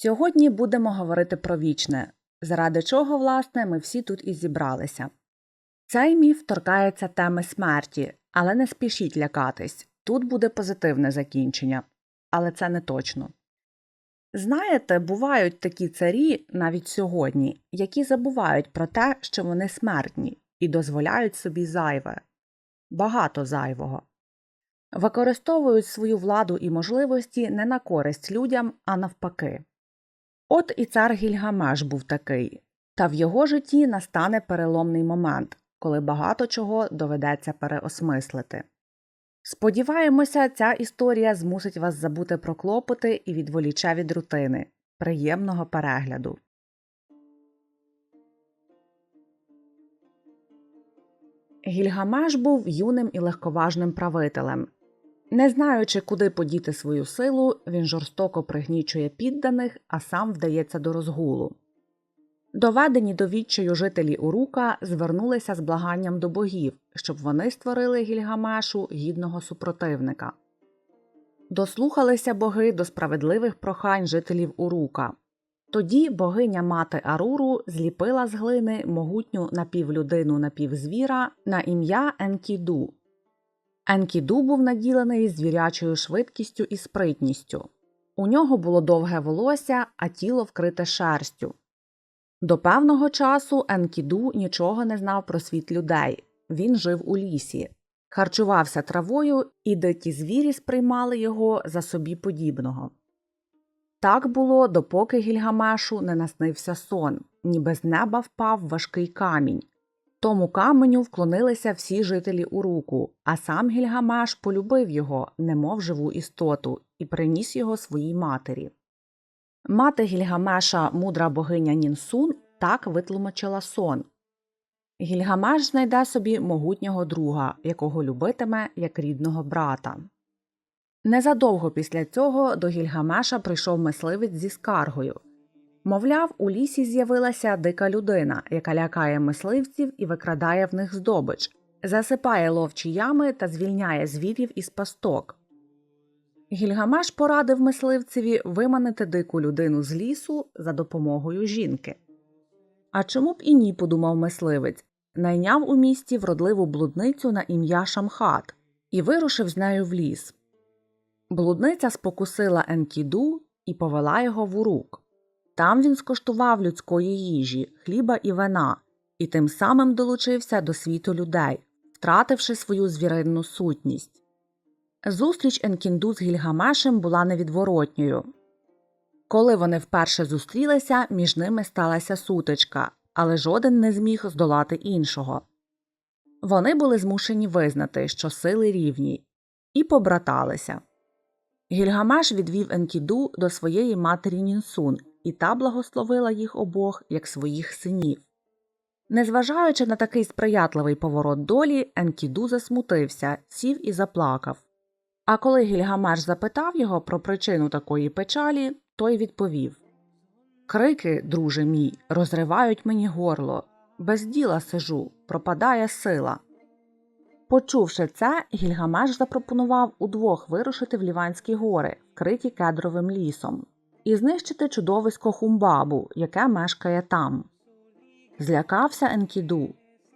Сьогодні будемо говорити про вічне, заради чого, власне, ми всі тут і зібралися. Цей міф торкається теми смерті, але не спішіть лякатись тут буде позитивне закінчення, але це не точно. Знаєте, бувають такі царі навіть сьогодні, які забувають про те, що вони смертні, і дозволяють собі зайве, багато зайвого. Використовують свою владу і можливості не на користь людям, а навпаки. От і цар Гільгамеш був такий, та в його житті настане переломний момент, коли багато чого доведеться переосмислити. Сподіваємося, ця історія змусить вас забути про клопоти і відволіче від рутини. Приємного перегляду. Гільгамеш був юним і легковажним правителем. Не знаючи, куди подіти свою силу, він жорстоко пригнічує підданих, а сам вдається до розгулу. Доведені до відчаю жителі Урука звернулися з благанням до богів, щоб вони створили Гільгамешу гідного супротивника. Дослухалися боги до справедливих прохань жителів Урука. Тоді богиня мати Аруру зліпила з глини могутню напівлюдину напівзвіра на ім'я Енкіду. Енкіду був наділений звірячою швидкістю і спритністю. У нього було довге волосся, а тіло вкрите шерстю. До певного часу Енкіду нічого не знав про світ людей. Він жив у лісі, харчувався травою, і дикі звірі сприймали його за собі подібного. Так було, допоки Гільгамешу не наснився сон, ніби з неба впав важкий камінь. Тому каменю вклонилися всі жителі Уруку, а сам Гільгамеш полюбив його, немов живу істоту, і приніс його своїй матері. Мати Гільгамеша, мудра богиня Нінсун, так витлумачила сон. Гільгамеш знайде собі могутнього друга, якого любитиме як рідного брата. Незадовго після цього до Гільгамеша прийшов мисливець зі скаргою. Мовляв, у лісі з'явилася дика людина, яка лякає мисливців і викрадає в них здобич, засипає ловчі ями та звільняє звірів із пасток. Гільгамеш порадив мисливцеві виманити дику людину з лісу за допомогою жінки. А чому б і ні, подумав мисливець, найняв у місті вродливу блудницю на ім'я Шамхат і вирушив з нею в ліс. Блудниця спокусила Енкіду і повела його в урук. Там він скоштував людської їжі, хліба і вина, і тим самим долучився до світу людей, втративши свою звіринну сутність. Зустріч Енкінду з Гільгамешем була невідворотньою. Коли вони вперше зустрілися, між ними сталася сутичка, але жоден не зміг здолати іншого. Вони були змушені визнати, що сили рівні, і побраталися. Гільгамеш відвів Енкіду до своєї матері Нінсун, і та благословила їх обох як своїх синів. Незважаючи на такий сприятливий поворот долі, Енкіду засмутився, сів і заплакав. А коли Гільгамеш запитав його про причину такої печалі, той відповів Крики, друже мій, розривають мені горло, без діла сижу, пропадає сила. Почувши це, Гільгамеш запропонував удвох вирушити в Ліванські гори, вкриті кедровим лісом, і знищити чудовисько Хумбабу, яке мешкає там. Злякався Енкіду.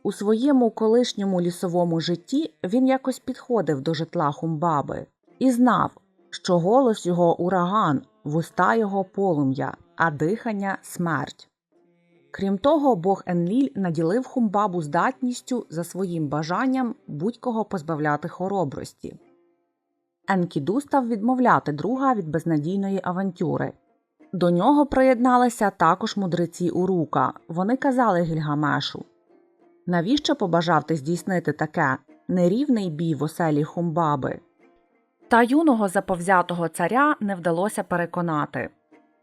У своєму колишньому лісовому житті він якось підходив до житла Хумбаби і знав, що голос його ураган, вуста його полум'я, а дихання смерть. Крім того, бог Енліль наділив Хумбабу здатністю за своїм бажанням будь-кого позбавляти хоробрості. Енкіду став відмовляти друга від безнадійної авантюри. До нього приєдналися також мудреці Урука. Вони казали Гільгамешу Навіщо побажав ти здійснити таке нерівний бій в оселі Хумбаби? Та юного заповзятого царя не вдалося переконати.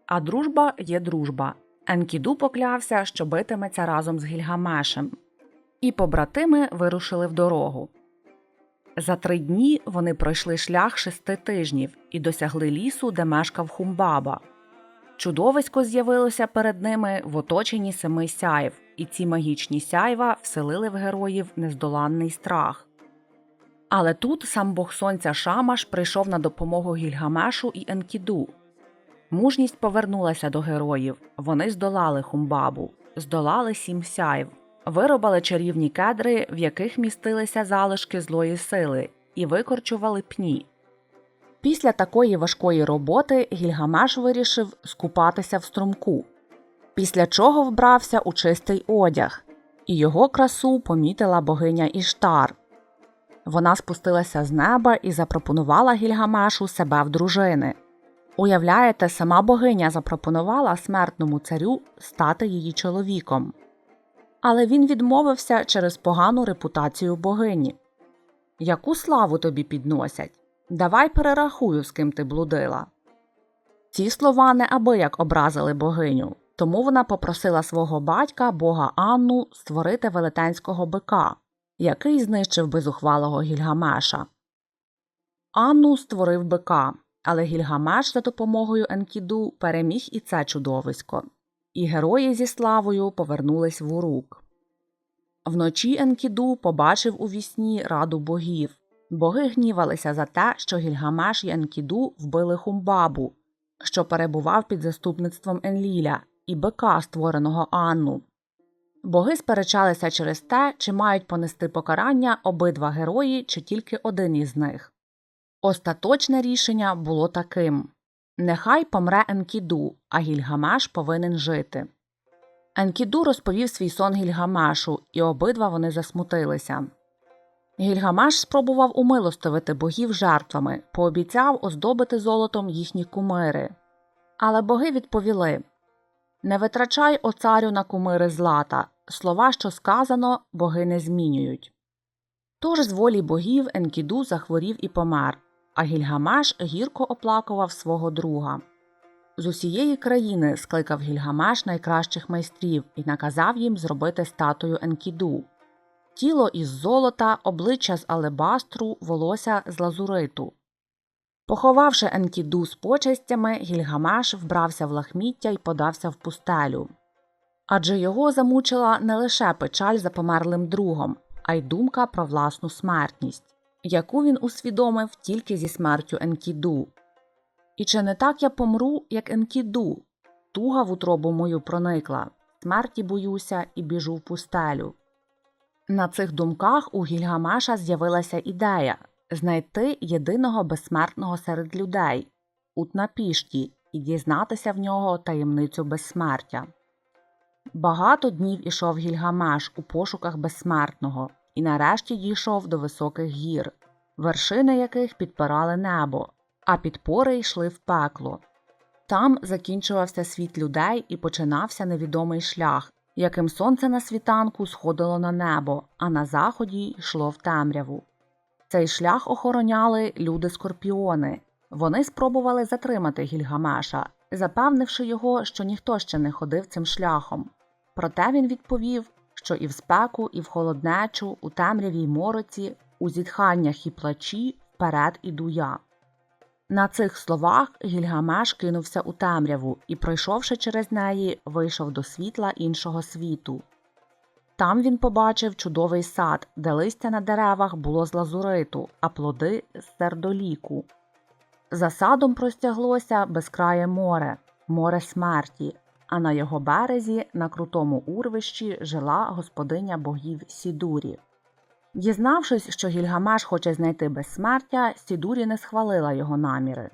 А дружба є дружба. Енкіду поклявся, що битиметься разом з Гільгамешем, і побратими вирушили в дорогу. За три дні вони пройшли шлях шести тижнів і досягли лісу, де мешкав Хумбаба. Чудовисько з'явилося перед ними в оточенні семи сяїв, і ці магічні сяйва вселили в героїв нездоланний страх. Але тут сам бог сонця Шамаш прийшов на допомогу Гільгамешу і Енкіду. Мужність повернулася до героїв. Вони здолали Хумбабу, здолали сім сяйв, виробили чарівні кедри, в яких містилися залишки злої сили, і викорчували пні. Після такої важкої роботи Гільгамеш вирішив скупатися в струмку, після чого вбрався у чистий одяг, і його красу помітила богиня Іштар. Вона спустилася з неба і запропонувала Гільгамешу себе в дружини. Уявляєте, сама богиня запропонувала смертному царю стати її чоловіком. Але він відмовився через погану репутацію богині. Яку славу тобі підносять? Давай перерахую, з ким ти блудила. Ці слова неабияк образили богиню, тому вона попросила свого батька, бога Анну, створити велетенського бика, який знищив безухвалого Гільгамеша. Анну створив бика, але Гільгамеш за допомогою Енкіду переміг і це чудовисько, і герої зі славою повернулись в урук. Вночі Енкіду побачив у вісні раду богів. Боги гнівалися за те, що Гільгамеш і Енкіду вбили Хумбабу, що перебував під заступництвом Енліля, і бика, створеного Анну. Боги сперечалися через те, чи мають понести покарання обидва герої, чи тільки один із них. Остаточне рішення було таким нехай помре Енкіду, а Гільгамеш повинен жити. Енкіду розповів свій сон Гільгамешу, і обидва вони засмутилися. Гільгамеш спробував умилостивити богів жертвами, пообіцяв оздобити золотом їхні кумири. Але боги відповіли Не витрачай о царю на кумири злата, слова, що сказано, боги не змінюють. Тож з волі богів Енкіду захворів і помер, а Гільгамеш гірко оплакував свого друга. З усієї країни скликав Гільгамеш найкращих майстрів і наказав їм зробити статую Енкіду тіло із золота, обличчя з алебастру, волосся з лазуриту. Поховавши Енкіду з почестями, Гільгамеш вбрався в лахміття і подався в пустелю. Адже його замучила не лише печаль за померлим другом, а й думка про власну смертність, яку він усвідомив тільки зі смертю Енкіду. І чи не так я помру, як Енкіду? Туга в утробу мою проникла, смерті боюся і біжу в пустелю. На цих думках у Гільгамеша з'явилася ідея знайти єдиного безсмертного серед людей Утнапішті і дізнатися в нього таємницю безсмертя. Багато днів ішов Гільгамеш у пошуках безсмертного і нарешті дійшов до високих гір, вершини яких підпирали небо, а підпори йшли в пекло. Там закінчувався світ людей і починався невідомий шлях, яким сонце на світанку сходило на небо, а на заході йшло в темряву. Цей шлях охороняли люди скорпіони. Вони спробували затримати Гільгамеша, запевнивши його, що ніхто ще не ходив цим шляхом. Проте він відповів, що і в спеку, і в холоднечу, у темрявій мороці, у зітханнях і плачі вперед іду я. На цих словах Гільгамеш кинувся у темряву і, пройшовши через неї, вийшов до світла іншого світу. Там він побачив чудовий сад, де листя на деревах було з лазуриту, а плоди з сердоліку. За садом простяглося безкрає море, море смерті, а на його березі, на крутому урвищі, жила господиня богів Сідурі. Дізнавшись, що Гільгамеш хоче знайти безсмертя, Сідурі не схвалила його наміри.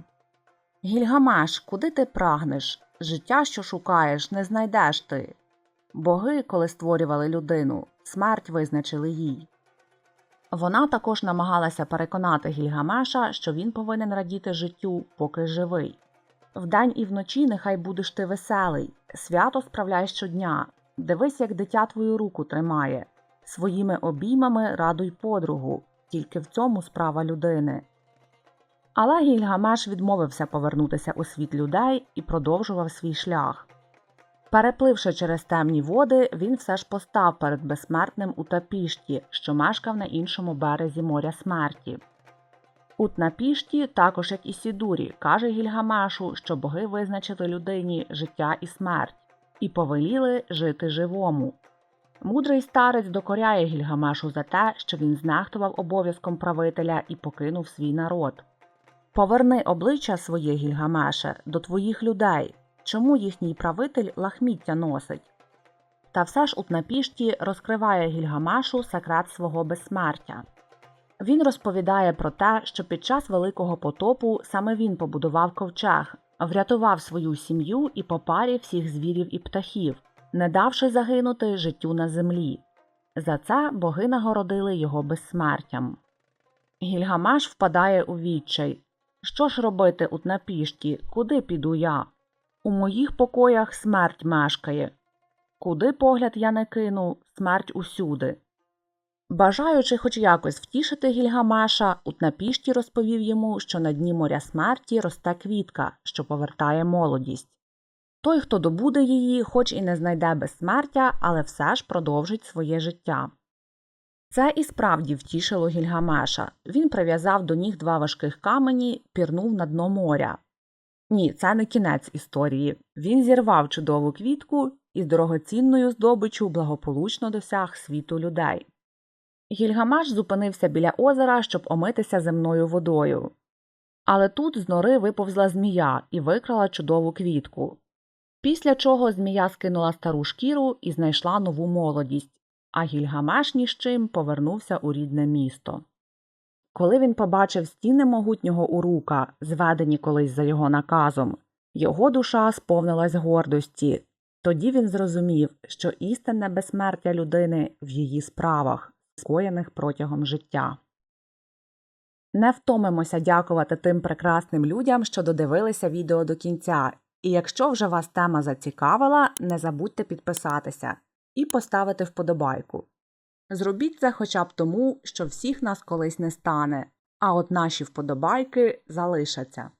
Гільгамеш, куди ти прагнеш? Життя, що шукаєш, не знайдеш ти. Боги, коли створювали людину, смерть визначили їй. Вона також намагалася переконати Гільгамеша, що він повинен радіти життю, поки живий. Вдень і вночі нехай будеш ти веселий, свято справляй щодня, дивись, як дитя твою руку тримає. Своїми обіймами радуй подругу, тільки в цьому справа людини. Але Гільгамеш відмовився повернутися у світ людей і продовжував свій шлях. Перепливши через темні води, він все ж постав перед безсмертним Утапішті, що мешкав на іншому березі моря смерті. Утнапішті, також як і Сідурі, каже Гільгамешу, що боги визначили людині життя і смерть і повеліли жити живому. Мудрий старець докоряє Гільгамешу за те, що він знехтував обов'язком правителя і покинув свій народ. Поверни обличчя своє, Гільгамеше, до твоїх людей. Чому їхній правитель лахміття носить? Та все ж Утнапішті розкриває Гільгамешу секрет свого безсмертя. Він розповідає про те, що під час Великого потопу саме він побудував ковчег, врятував свою сім'ю і по парі всіх звірів і птахів, не давши загинути життю на землі. За це боги нагородили його безсмертям. Гільгамеш впадає у відчай. Що ж робити Утнапішті? Куди піду я? У моїх покоях смерть мешкає. Куди погляд я не кину, смерть усюди. Бажаючи хоч якось втішити Гільгамеша, Утнапішті розповів йому, що на дні моря смерті росте квітка, що повертає молодість. Той, хто добуде її, хоч і не знайде безсмертя, але все ж продовжить своє життя. Це і справді втішило Гільгамеша. Він прив'язав до ніг два важких камені, пірнув на дно моря. Ні, це не кінець історії. Він зірвав чудову квітку і з дорогоцінною здобиччю благополучно досяг світу людей. Гільгамеш зупинився біля озера, щоб омитися земною водою. Але тут з нори виповзла змія і викрала чудову квітку. Після чого змія скинула стару шкіру і знайшла нову молодість, а Гільгамеш ні з чим повернувся у рідне місто. Коли він побачив стіни могутнього урука, зведені колись за його наказом, його душа сповнилась гордості. Тоді він зрозумів, що істинне безсмертя людини в її справах, скоєних протягом життя. Не втомимося дякувати тим прекрасним людям, що додивилися відео до кінця. І якщо вже вас тема зацікавила, не забудьте підписатися і поставити вподобайку. Зробіть це хоча б тому, що всіх нас колись не стане, а от наші вподобайки залишаться.